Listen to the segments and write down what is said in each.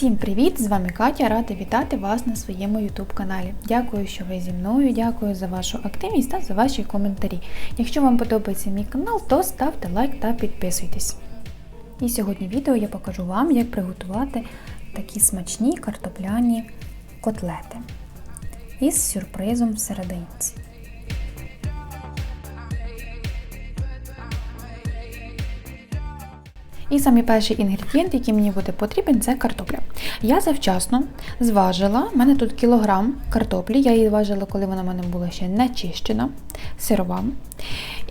Всім привіт! З вами Катя, рада вітати вас на своєму YouTube каналі. Дякую, що ви зі мною, дякую за вашу активність та за ваші коментарі. Якщо вам подобається мій канал, то ставте лайк та підписуйтесь. І сьогодні відео я покажу вам, як приготувати такі смачні картопляні котлети із сюрпризом всерединці. І самий перший інгредієнт, який мені буде потрібен, це картопля. Я завчасно зважила, в мене тут кілограм картоплі, я її важила, коли вона в мене була ще не чищена, сирова.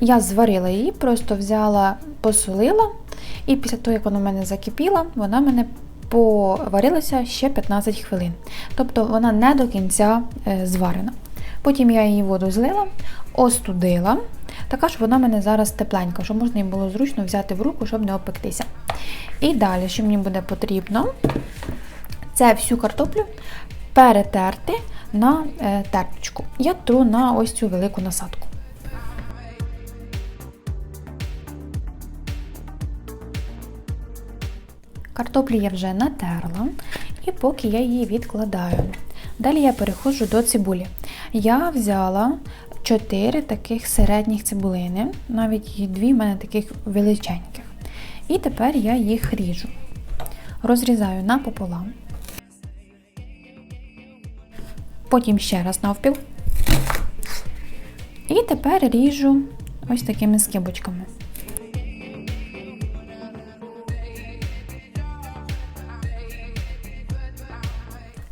Я зварила її, просто взяла, посолила, і після того, як вона в мене закипіла, вона мене поварилася ще 15 хвилин. Тобто вона не до кінця е, зварена. Потім я її воду злила, остудила. Така ж вона в мене зараз тепленька, щоб можна її було зручно взяти в руку, щоб не опектися. І далі, що мені буде потрібно, це всю картоплю перетерти на е, терточку. Я тру на ось цю велику насадку. Картоплю я вже натерла, і поки я її відкладаю. Далі я переходжу до цибулі. Я взяла 4 таких середніх цибулини, навіть дві в мене таких величеньких. І тепер я їх ріжу. Розрізаю напополам. Потім ще раз навпіл. І тепер ріжу ось такими скибочками.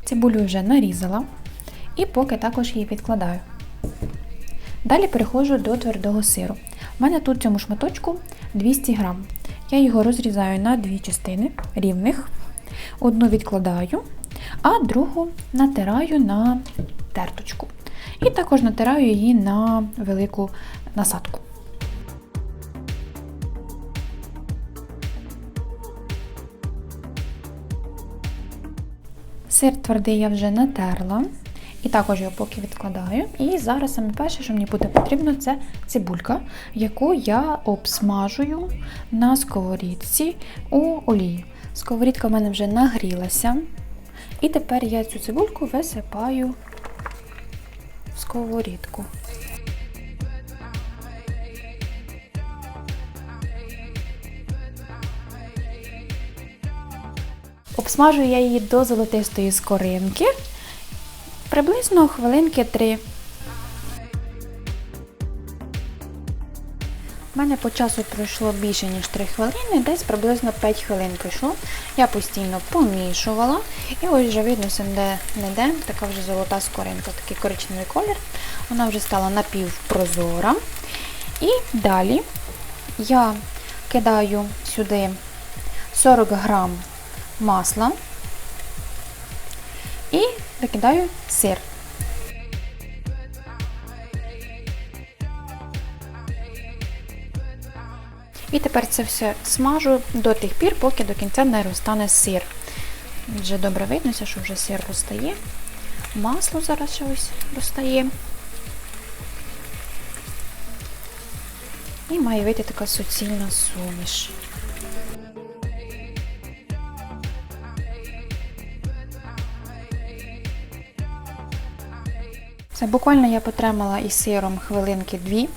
Цибулю вже нарізала і поки також її відкладаю. Далі переходжу до твердого сиру. У мене тут в цьому шматочку 200 грам. Я його розрізаю на дві частини рівних. Одну відкладаю, а другу натираю на терточку. І також натираю її на велику насадку. Сир твердий я вже натерла. І також його поки відкладаю. І зараз саме перше, що мені буде потрібно, це цибулька, яку я обсмажую на сковорідці у олії. Сковорідка в мене вже нагрілася. І тепер я цю цибульку висипаю в сковорідку. Обсмажую я її до золотистої скоринки. Приблизно хвилинки три. У мене по часу пройшло більше, ніж 3 хвилини, десь приблизно 5 хвилин пройшло. Я постійно помішувала. І ось вже видно, де не де, така вже золота скоринка, такий коричневий колір. Вона вже стала напівпрозора. І далі я кидаю сюди 40 грам масла і викидаю сир. І тепер це все смажу до тих пір, поки до кінця не розтане сир. Вже добре виднося, що вже сир розтає. Масло зараз ще розтає. І має вийти така суцільна суміш. Це буквально я потримала із сиром хвилинки дві,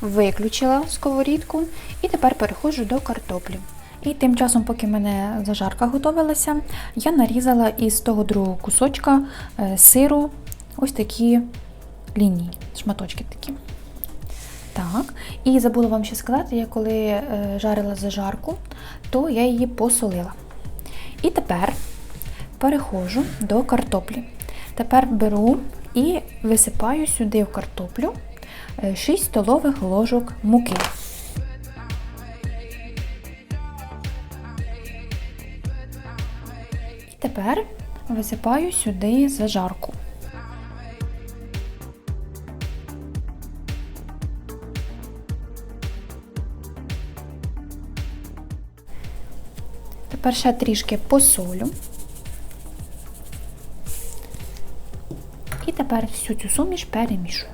виключила сковорідку і тепер переходжу до картоплі. І тим часом, поки мене зажарка готувалася, я нарізала із того другого кусочка е, сиру ось такі лінії, шматочки такі. Так, і забула вам ще сказати, я коли е, жарила зажарку, то я її посолила. І тепер переходжу до картоплі. Тепер беру і висипаю сюди в картоплю 6 столових ложок муки. І тепер висипаю сюди зажарку. Тепер ще трішки посолю. І тепер всю цю суміш перемішую.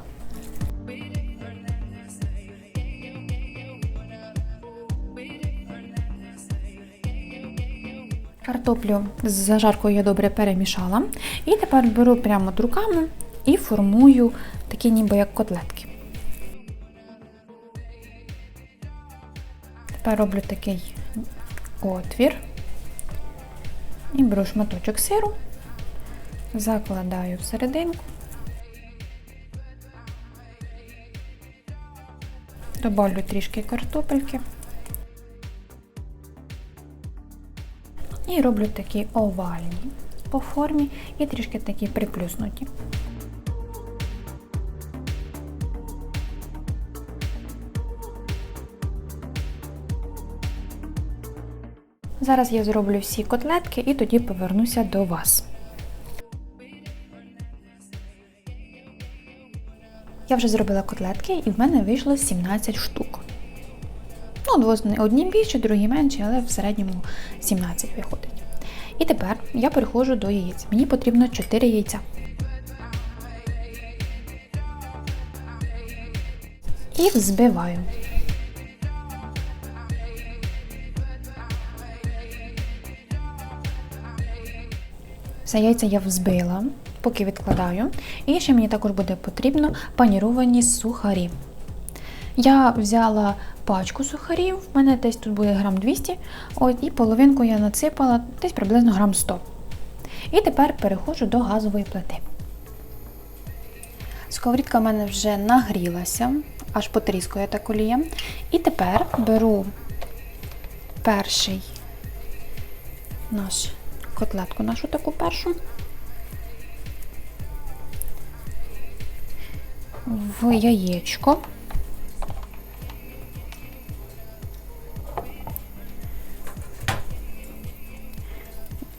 Картоплю з зажаркою я добре перемішала. І тепер беру прямо руками і формую такі ніби як котлетки. Тепер роблю такий отвір. І беру шматочок сиру, закладаю всерединку. Добавлю трішки картопельки. І роблю такі овальні по формі і трішки такі приплюснуті. Зараз я зроблю всі котлетки і тоді повернуся до вас. Я вже зробила котлетки і в мене вийшло 17 штук. Ну, одні більше, другі менші, але в середньому 17 виходить. І тепер я переходжу до яєць. Мені потрібно 4 яйця. І взбиваю. Все яйця я взбила, поки відкладаю. І ще мені також буде потрібно паніровані сухарі. Я взяла пачку сухарів, в мене десь тут буде грам 200, от, і половинку я насипала десь приблизно грам 100. І тепер переходжу до газової плити. Сковорідка в мене вже нагрілася, аж потріскує так олія. І тепер беру перший наш котлетку, нашу таку першу. В яєчко.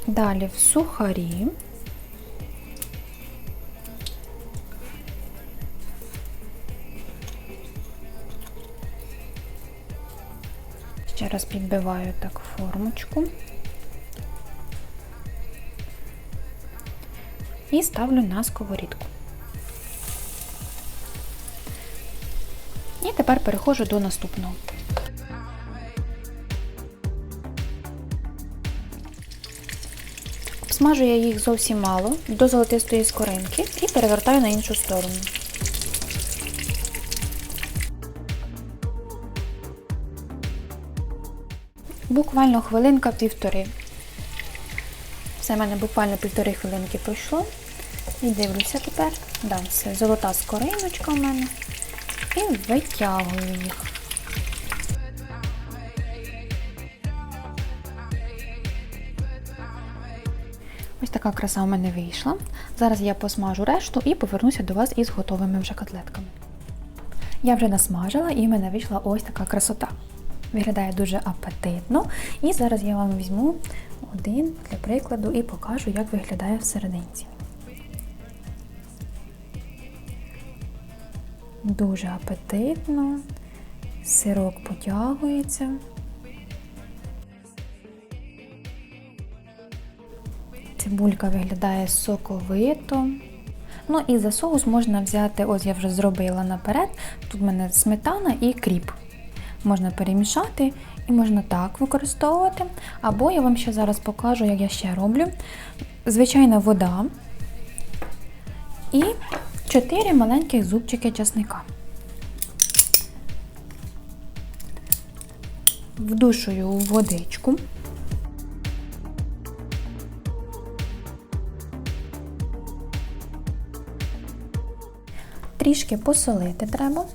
Далі в сухарі. Ще раз підбиваю так формочку. І ставлю на сковорідку. І тепер переходжу до наступного. Смажу я їх зовсім мало до золотистої скоринки і перевертаю на іншу сторону. Буквально хвилинка півтори. Все в мене буквально півтори хвилинки пройшло. І дивлюся тепер. Да, все, золота скориночка в мене. І витягую їх. Ось така краса у мене вийшла. Зараз я посмажу решту і повернуся до вас із готовими вже котлетками. Я вже насмажила і в мене вийшла ось така красота. Виглядає дуже апетитно. І зараз я вам візьму один для прикладу і покажу, як виглядає всерединці. Дуже апетитно, сирок потягується. Цибулька виглядає соковито. Ну і за соус можна взяти, ось я вже зробила наперед. Тут в мене сметана і кріп. Можна перемішати і можна так використовувати. Або я вам ще зараз покажу, як я ще роблю. Звичайна вода і 4 маленьких зубчики часника. Вдушую водичку. Трішки посолити треба.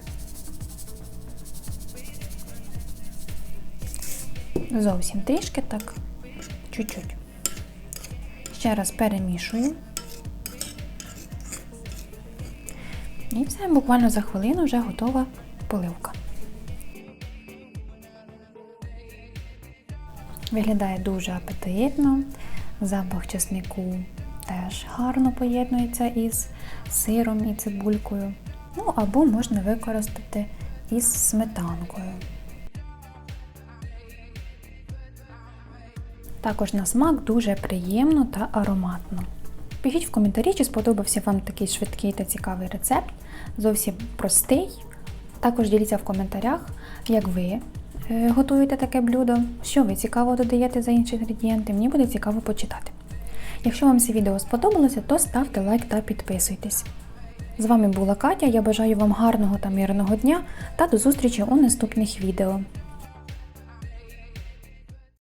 Зовсім трішки так, чуть-чуть. Ще раз перемішую. І все, буквально за хвилину вже готова поливка. Виглядає дуже апетитно, запах чеснику теж гарно поєднується із сиром і цибулькою. Ну або можна використати із сметанкою. Також на смак дуже приємно та ароматно. Пишіть в коментарі, чи сподобався вам такий швидкий та цікавий рецепт. Зовсім простий. Також діліться в коментарях, як ви е, готуєте таке блюдо, що ви цікаво додаєте за інші інгредієнти, мені буде цікаво почитати. Якщо вам це відео сподобалося, то ставте лайк та підписуйтесь. З вами була Катя. Я бажаю вам гарного та мирного дня та до зустрічі у наступних відео.